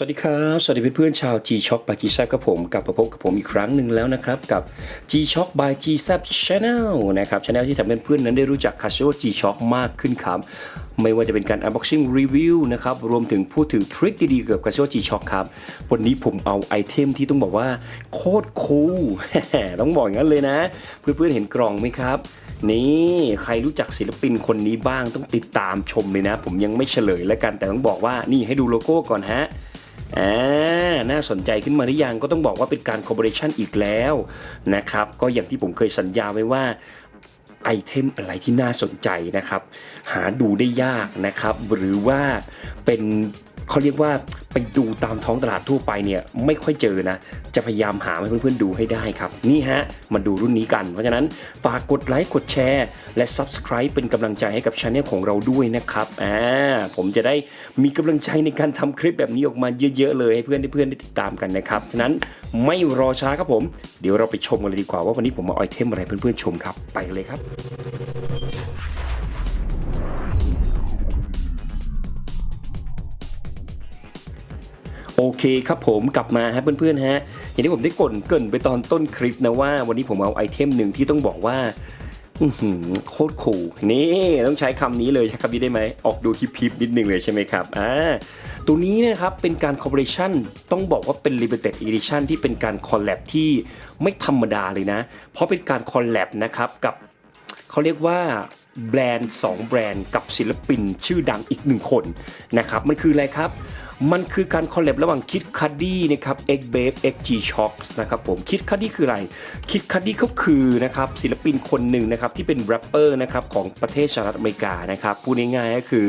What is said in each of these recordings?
สวัสดีครับ สวัสดีเพื่อนๆชาว G Shock by G s a p กับผมกลับมาพบกับผมอีกครั้งหนึ่งแล้วนะครับกับ G Shock by G s a p Channel นะครับ Channel ที่ทำให้เพื่อนๆนั้นได้รู้จัก Casio G Shock มากขึ้นครับไม่ว่าจะเป็นการ unboxing review นะครับ รวมถึงพูดถึงทริคดีๆเกี่ยวกับ Casio G Shock ครับ วันนี้ผมเอาไอเทมที่ต้องบอกว่าโคตรคูลต้องบอกอย่างนั้นเลยนะ เพื่อนๆเห็นกล่องไหมครับ นี่ใครรู้จักศิลปินคนนี้บ้างต้องติดตามชมเลยนะ ผมยังไม่เฉลยแล้วกันแต่ต้องบอกว่านี่ให้ดูโลโก้ก่อนฮะ อ่าน่าสนใจขึ้นมาหรือยังก็ต้องบอกว่าเป็นการคอ l บอเรชันอีกแล้วนะครับ ก็อย่างที่ผมเคยสัญญาไว้ว่าไอเทมอะไรที่น่าสนใจนะครับ หาดูได้ยากนะครับ หรือว่าเป็น เขาเรียกว่าไปดูตามท้องตลาดทั่วไปเนี่ยไม่ค่อยเจอนะ จะพยายามหาให้เพื่อนๆดูให้ได้ครับ นี่ฮะ มาดูรุ่นนี้กัน เพราะฉะนั้นฝากกดไลค์กดแชร์ และ Subscribe เป็นกำลังใจให้กับช anel ของเราด้วยนะครับอ่าผมจะได้มีกำลังใจในการทำคลิปแบบนี้ออกมาเยอะๆเลยให้เพื่อนๆเพื่อนได้ติดตามกันนะครับฉะนั้นไม่รอช้าครับผม เดี๋ยวเราไปชมกันเลยดีกว่าว่าวันนี้ผมมาเอาไอเทมอะไรเพื่อนๆชมครับ ไปเลยครับ โอเคครับผมกลับมาฮะเพื่อนๆฮะอย่างที่ผมได้กล่นเกินไปตอนต้นคลิปนะว่า วันนี้ผมเอาไอเทมหนึ่งที่ต้องบอกว่าโคตรคูลนี่ต้องใช้คำนี้เลยใช้คำนี้ได้ไหมออกดูฮิปๆนิดนึงเลยใช่ไหมครับอ่าตัวนี้นะครับเป็นการคอ l บอ r a t i o n ต้องบอกว่าเป็น limited edition ที่เป็นการคอลแลบที่ไม่ธรรมดาเลยนะ เพราะเป็นการคอลแลบนะครับกับเขาเรียกว่าแบรนด์ 2 แบรนด์กับศิลปินชื่อดังอีกหนึ่งคนนะครับมันคืออะไรครับ มันคือการคอลแลบระหว่างคิดคัดดี้นะครับ X b a b e X G Shock นะครับผมคิดคัดดี้คืออะไร คิดคัดดี้เขาคือนะครับศิลปินคนหนึ่งนะครับที่เป็นแรปเปอร์นะครับของประเทศสหรัฐอเมริกานะครับพูดง่ายๆก็คือ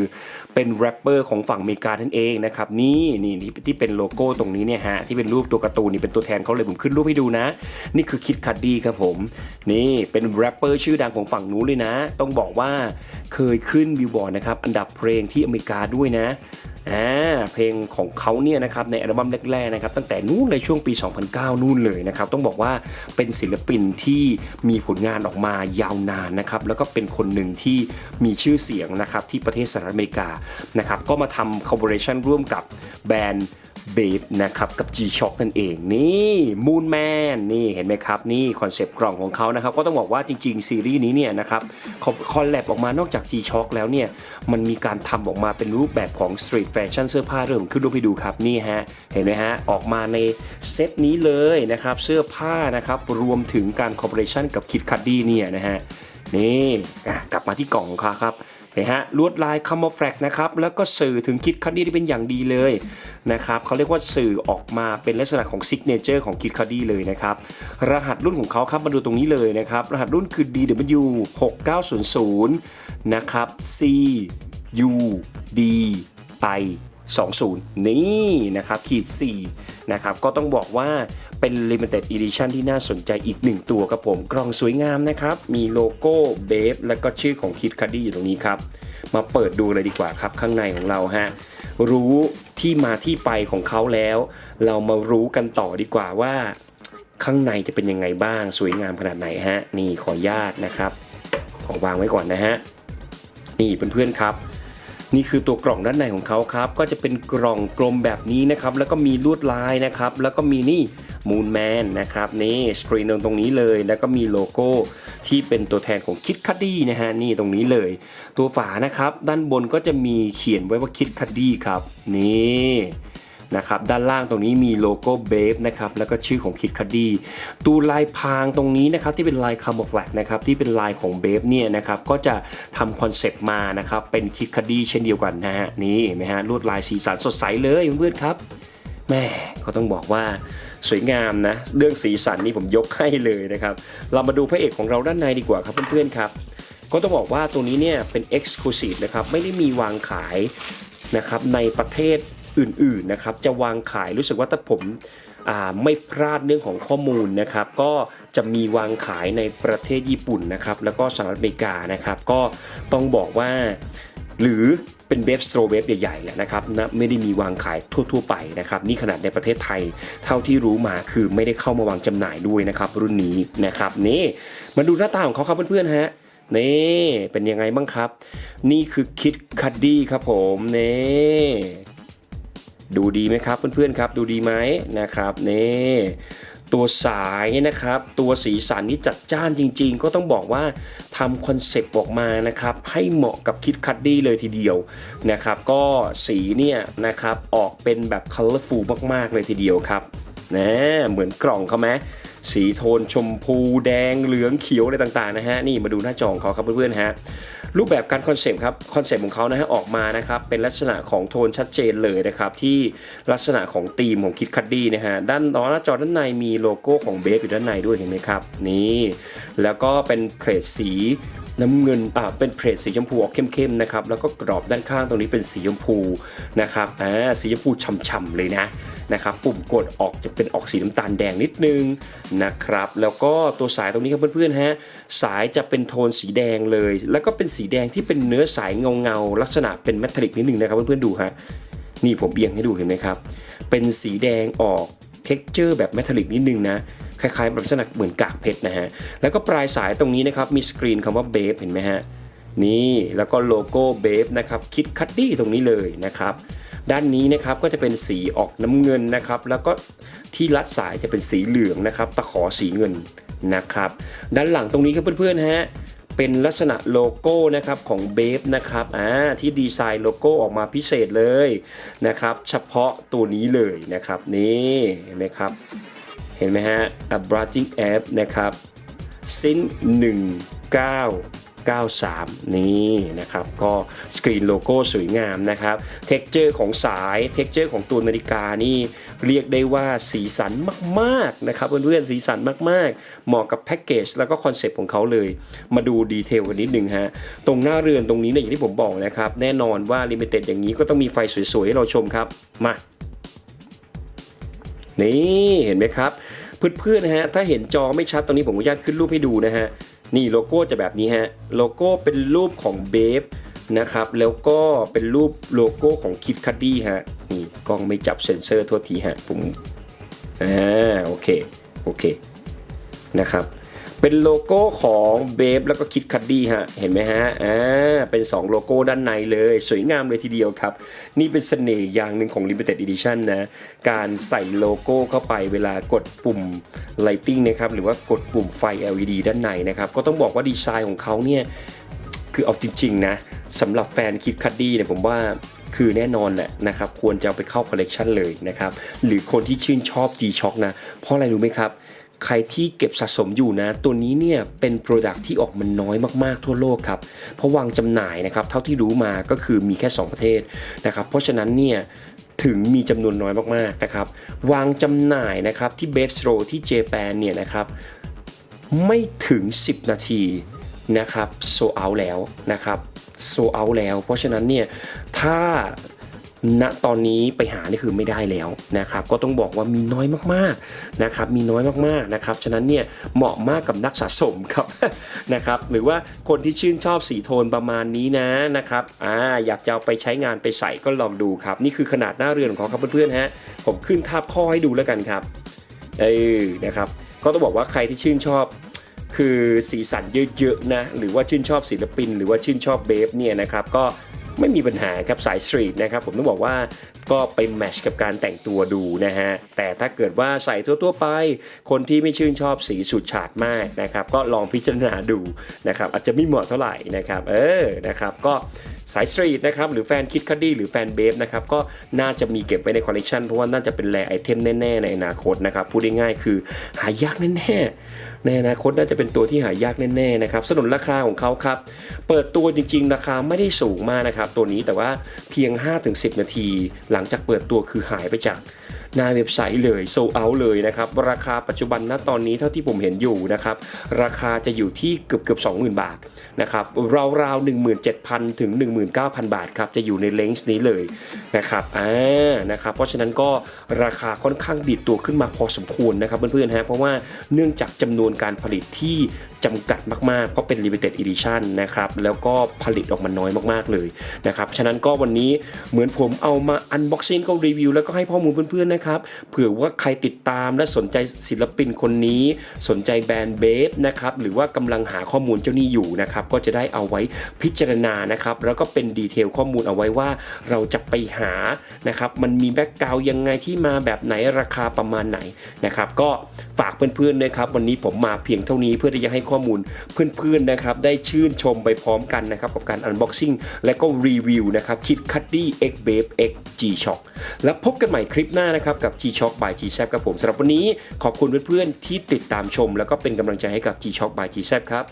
เป็นแรปเปอร์ของฝั่งอเมริกานั่นเองนะครับนี่นี่ที่ที่เป็นโลโก้ตรงนี้เนี่ยฮะที่เป็นรูปตัวการ์ตูนนี่เป็นตัวแทนเขาเลยผมขึ้นรูปให้ดูนะ นี่คือคิดคัดดี้ครับผมนี่เป็นแรปเปอร์ชื่อดังของฝั่งนู้นเลยนะ ต้องบอกว่าเคยขึ้นบิลบอร์ดนะครับอันดับเพลงที่อเมริกาด้วยนะ อ่าเพลงของเขาเนี่ยนะครับในอัลบั้มแรกๆนะครับตั้งแต่นู้นในช่วงปี 2009 นู่นเลยนะครับต้องบอกว่าเป็นศิลปินที่มีผลงานออกมายาวนานนะครับแล้วก็เป็นคนหนึ่งที่มีชื่อเสียงนะครับที่ประเทศสหรัฐอเมริกานะครับก็มาทำคอ l บอ r a t i o n ร่วมกับแบรนด์เบฟนะครับกับ G-Shock นั่นเองนี่มูนแมนนี่เห็นไหมครับ นี่คอนเซปต์กล่องของเขานะครับ ก็ต้องบอกว่าจริงๆ ซีรีส์นี้เนี่ยนะครับคอลแลบออกมานอกจาก G-Shock แล้วเนี่ย มันมีการทำออกมาเป็นรูปแบบของ Street Fashion เสื้อผ้าเริ่มขึ้นรูปให้ดูครับนี่ฮะเห็นไหมฮะออกมาในเซตนี้เลยนะครับเสื้อผ้านะครับรวมถึงการคอ l บอ r a t i o n กับ Kid Cudi เนี่ยนะฮะนี่กลับมาที่กล่องครับเห็นฮะลวดลายคาร์โมแฟกนะครับแล้วก็สื่อถึงคิดคัดดี้ได้เป็นอย่างดีเลยนะครับเขาเรียกว่าสื่อออกมาเป็นลักษณะของซิกเนเจอร์ของคิดคัดดี้เลยนะครับรหัสรุ่นของเขาครับมาดูตรงนี้เลยนะครับรหัสรุ่นคือ DW 6900 นะครับ C U D I 20 นี่นะครับขีด4นะครับก็ต้องบอกว่าเป็น Limited Edition ที่น่าสนใจอีกหนึ่งตัวครับผม กล่องสวยงามนะครับ มีโลโก้เบฟแล้วก็ชื่อของคิดคัดดี้อยู่ตรงนี้ครับ มาเปิดดูเลยดีกว่าครับ ข้างในของเราฮะรู้ที่มาที่ไปของเขาแล้ว เรามารู้กันต่อดีกว่าว่า ข้างในจะเป็นยังไงบ้างสวยงามขนาดไหนฮะ นี่ขออนุญาตนะครับ ขอวางไว้ก่อนนะฮะ นี่เพื่อนๆครับ นี่คือตัวกล่องด้านในของเขาครับ ก็จะเป็นกล่องกลมแบบนี้นะครับ แล้วก็มีลวดลายนะครับ แล้วก็มีนี่มูนแมนนะครับนี่สกรีนตรงนี้เลย แล้วก็มีโลโก้ที่เป็นตัวแทนของคิดคัดดี้นะฮะนี่ตรงนี้เลย ตัวฝานะครับ ด้านบนก็จะมีเขียนไว้ว่าคิดคัดดี้ครับนี่ นะครับด้านล่างตรงนี้มีโลโก้เบฟนะครับแล้วก็ชื่อของคิดคดีตัวลายพรางตรงนี้นะครับที่เป็นลายคาร์โมแฟลกนะครับที่เป็นลายของเบฟเนี่ยนะครับก็จะทำคอนเซปต์มานะครับเป็นคิดคดีเช่นเดียวกันนะฮะนี่เห็นไหมฮะลวดลายสีสันสดใสเลยเพื่อนๆครับแม่ก็ต้องบอกว่าสวยงามนะเรื่องสีสันนี่ผมยกให้เลยนะครับ เรามาดูพระเอกของเราด้านในดีกว่าครับเพื่อนๆครับก็ต้องบอกว่าตัวนี้เนี่ยเป็น Exclusive นะครับไม่ได้มีวางขายนะครับในประเทศ อื่นๆนะครับจะวางขายรู้สึกว่าถ้าผมาไม่พลาดเรื่องของข้อมูลนะครับ ก็จะมีวางขายในประเทศญี่ปุ่นนะครับ แล้วก็สหรัฐอเมริกานะครับ ก็ต้องบอกว่า หรือเป็นเว็บสโตรเว็บใหญ่ๆแหละนะครับนะไม่ได้มีวางขายทั่ว ๆ ไปนะครับ นี่ขนาดในประเทศไทยเท่าที่รู้มาคือไม่ได้เข้ามาวางจำหน่ายด้วยนะครับ รุ่นนี้นะครับนี่มาดูหน้าตาของเขาครับเพื่อนๆฮะนี่เป็นยังไงบ้างครับ นี่คือคิดคัดดี้ครับผมนี่ ดูดีไหมครับเพื่อนๆครับดูดีไหมนะครับนี่ตัวสายนะครับ ตัวสีสันนี่จัดจ้านจริง ๆ ก็ต้องบอกว่าทำคอนเซปต์ออกมานะครับ ให้เหมาะกับคิดคัดดี้เลยทีเดียวนะครับ ก็สีเนี่ยนะครับออกเป็นแบบคัลเลอร์ฟูลมากๆเลยทีเดียวครับนะเหมือนกล่องเขาไหมสีโทนชมพูแดงเหลืองเขียวอะไรต่างๆนะฮะนี่มาดูหน้าจอของเขาครับเพื่อนๆฮะ รูปแบบการคอนเซปต์ครับคอนเซปต์ของเขานะฮะออกมานะครับเป็นลักษณะของโทนชัดเจนเลยนะครับที่ลักษณะของธีมของคิดคัดดี้นะฮะด้านหน้าจอด้านในมีโลโก้ของเบฟอยู่ด้านในด้วยเห็นไหมครับนี่แล้วก็เป็นเพลทสีน้ำเงินอ่าเป็นเพลทสีชมพูออกเข้มๆนะครับแล้วก็กรอบด้านข้างตรงนี้เป็นสีชมพูนะครับอ่าสีชมพูฉ่ำๆเลยนะ นะครับปุ่มกดออกจะเป็นออกสีน้ำตาลแดงนิดนึงนะครับ แล้วก็ตัวสายตรงนี้ครับเพื่อนๆฮะสายจะเป็นโทนสีแดงเลย แล้วก็เป็นสีแดงที่เป็นเนื้อสายเงาๆลักษณะเป็นแมทริกนิดนึงนะครับเพื่อนๆดูฮะนี่ผมเบียงให้ดูเห็นไหมครับ เป็นสีแดงออกเท็กเจอร์แบบแมทริกนิดนึงนะคล้ายๆแบบลักษณะเหมือนกากเพชรนะฮะแล้วก็ปลายสายตรงนี้นะครับมีสกรีนคำว่าเบฟเห็นไหมฮะนี่แล้วก็โลโก้เบฟนะครับคิดคัดดี้ตรงนี้เลยนะครับ ด้านนี้นะครับก็จะเป็นสีออกน้ำเงินนะครับ แล้วก็ที่รัดสายจะเป็นสีเหลืองนะครับ ตะขอสีเงินนะครับ ด้านหลังตรงนี้ครับเพื่อนๆฮะเป็นลักษณะโลโก้นะครับของเบฟนะครับอ่าที่ดีไซน์โลโก้ออกมาพิเศษเลยนะครับ เฉพาะตัวนี้เลยนะครับนี่เห็นไหมครับเห็นไหมฮะ a b r a g i n g app นะครับซิน 93 นี่นะครับ ก็สกรีนโลโก้สวยงามนะครับ เท็กเจอร์ของสาย เท็กเจอร์ของตัวนาฬิกานี่เรียกได้ว่าสีสันมากๆนะครับเพื่อนๆสีสันมากๆ เหมาะกับแพ็กเกจแล้วก็คอนเซปต์ของเขาเลย มาดูดีเทลกันนิดนึงฮะ ตรงหน้าเรือนตรงนี้เนี่ยอย่างที่ผมบอกนะครับ แน่นอนว่าลิมิเต็ดอย่างนี้ก็ต้องมีไฟสวยๆให้เราชมครับ มา นี่เห็นไหมครับเพื่อนๆนะฮะถ้าเห็นจอไม่ชัดตรงนี้ผมอนุญาตขึ้นรูปให้ดูนะฮะ นี่โลโก้จะแบบนี้ฮะ โลโก้เป็นรูปของเบฟนะครับ แล้วก็เป็นรูปโลโก้ของคิดคัดดี้ฮะ นี่กล้องไม่จับเซ็นเซอร์ทั่วทีฮะผมอ่าโอเค โอเคนะครับ เป็นโลโก้ของเบฟแล้วก็คิดคัดดี้ฮะ เห็นไหมฮะ อ่า เป็น 2 โลโก้ด้านในเลย สวยงามเลยทีเดียวครับ นี่เป็นเสน่ห์อย่างหนึ่งของ Limited Edition นะ การใส่โลโก้เข้าไปเวลากดปุ่ม Lighting นะครับ หรือว่ากดปุ่มไฟ LED ด้านในนะครับ ก็ต้องบอกว่าดีไซน์ของเขาเนี่ย คือเอาจริงๆนะสำหรับแฟนคิดคัดดี้เนี่ยผมว่าคือแน่นอนแหละนะครับ ควรจะเอาไปเข้าคอลเลกชันเลยนะครับ หรือคนที่ชื่นชอบ G-Shock นะ เพราะอะไรรู้ไหมครับ ใครที่เก็บสะสมอยู่นะ ตัวนี้เนี่ยเป็น Product ที่ออกมันน้อยมากๆทั่วโลกครับ เพราะวางจำหน่ายนะครับ เท่าที่รู้มาก็คือมีแค่ 2 ประเทศนะครับ เพราะฉะนั้นเนี่ยถึงมีจำนวนน้อยมากๆนะครับ วางจำหน่ายนะครับที่เบฟโรที่เจแปนเนี่ยนะครับไม่ถึง 10 นาทีนะครับโซเอาแล้วนะครับโซเอาแล้ว เพราะฉะนั้นเนี่ยถ้า ณตอนนี้ไปหานี่คือไม่ได้แล้วนะครับ ก็ต้องบอกว่ามีน้อยมากๆนะครับ มีน้อยมากๆนะครับ ฉะนั้นเนี่ยเหมาะมากกับนักสะสมครับนะครับ หรือว่าคนที่ชื่นชอบสีโทนประมาณนี้นะนะครับ อ่า อยากจะเอาไปใช้งานไปใส่ก็ลองดูครับ นี่คือขนาดหน้าเรือนของเขาครับเพื่อนๆฮะ ผมขึ้นภาพข้อให้ดูแล้วกันครับ เออ นะครับ ก็ต้องบอกว่าใครที่ชื่นชอบคือสีสันเยอะๆนะ หรือว่าชื่นชอบศิลปิน หรือว่าชื่นชอบเบฟเนี่ยนะครับ ก็ ไม่มีปัญหาครับสายสตรีทนะครับผมต้องบอกว่าก็ไปแมชกับการแต่งตัวดูนะฮะแต่ถ้าเกิดว่าใส่ทั่วๆไป คนที่ไม่ชื่นชอบสีสุดฉาดมากนะครับก็ลองพิจารณาดูนะครับอาจจะไม่เหมาะเท่าไหร่นะครับเออนะครับก็สายสตรีทนะครับหรือแฟนคิดคัดดี้หรือแฟนเบฟนะครับก็น่าจะมีเก็บไว้ในคอลเลกชันเพราะว่าน่าจะเป็นแรไอเทมแน่ๆในอนาคตนะครับพูดง่ายๆคือหายากแน่ๆในอนาคตน่าจะเป็นตัวที่หายากแน่ๆนะครับสนุนราคาของเขาครับเปิดตัวจริงๆ ราคาไม่ได้สูงมากนะครับตัวนี้แต่ว่าเพียง 5-10 นาที หลังจากเปิดตัวคือหายไปจากหน้าเว็บไซต์เลยโซเอาเลยนะครับ ราคาปัจจุบันณตอนนี้เท่าที่ผมเห็นอยู่นะครับ ราคาจะอยู่ที่เกือบเกือบ20,000 บาทนะครับราวๆ17,000 ถึง 19,000 บาทครับ จะอยู่ในเลนส์นี้เลยนะครับอ่านะครับ เพราะฉะนั้นก็ราคาค่อนข้างดีดตัวขึ้นมาพอสมควรนะครับเพื่อนๆฮะเพราะว่าเนื่องจากจำนวนการผลิตที่ จำกัดมากๆ เพราะเป็น limited edition นะครับแล้วก็ผลิตออกมาน้อยมากๆเลยนะครับฉะนั้นก็วันนี้เหมือนผมเอามา unboxing ก็รีวิวแล้วก็ให้ข้อมูลเพื่อนๆนะครับเผื่อว่าใครติดตามและสนใจศิลปินคนนี้ สนใจแบรนด์เบฟนะครับหรือว่ากำลังหาข้อมูลเจ้านี้อยู่นะครับก็จะได้เอาไว้พิจารณานะครับแล้วก็เป็นดีเทลข้อมูลเอาไว้ว่าเราจะไปหานะครับมันมีแบ็กกราวยังไงที่มาแบบไหนราคาประมาณไหนนะครับก็ฝากเพื่อนๆนะครับวันนี้ผมมาเพียงเท่านี้เพื่อที่จะให้ข้อมูลเพื่อนๆนะครับได้ชื่นชมไปพร้อมกันนะครับกับการอันบ็อกซิ่งและก็รีวิวนะครับคิดคัตตี้ X b a b X G Shock แล้วพบกันใหม่คลิปหน้านะครับกับ G Shock by G s a p ครับผมสำหรับวันนี้ขอบคุณเพื่อนๆที่ติดตามชม แล้วก็เป็นกำลังใจให้กับ G Shock by G s a p ครับ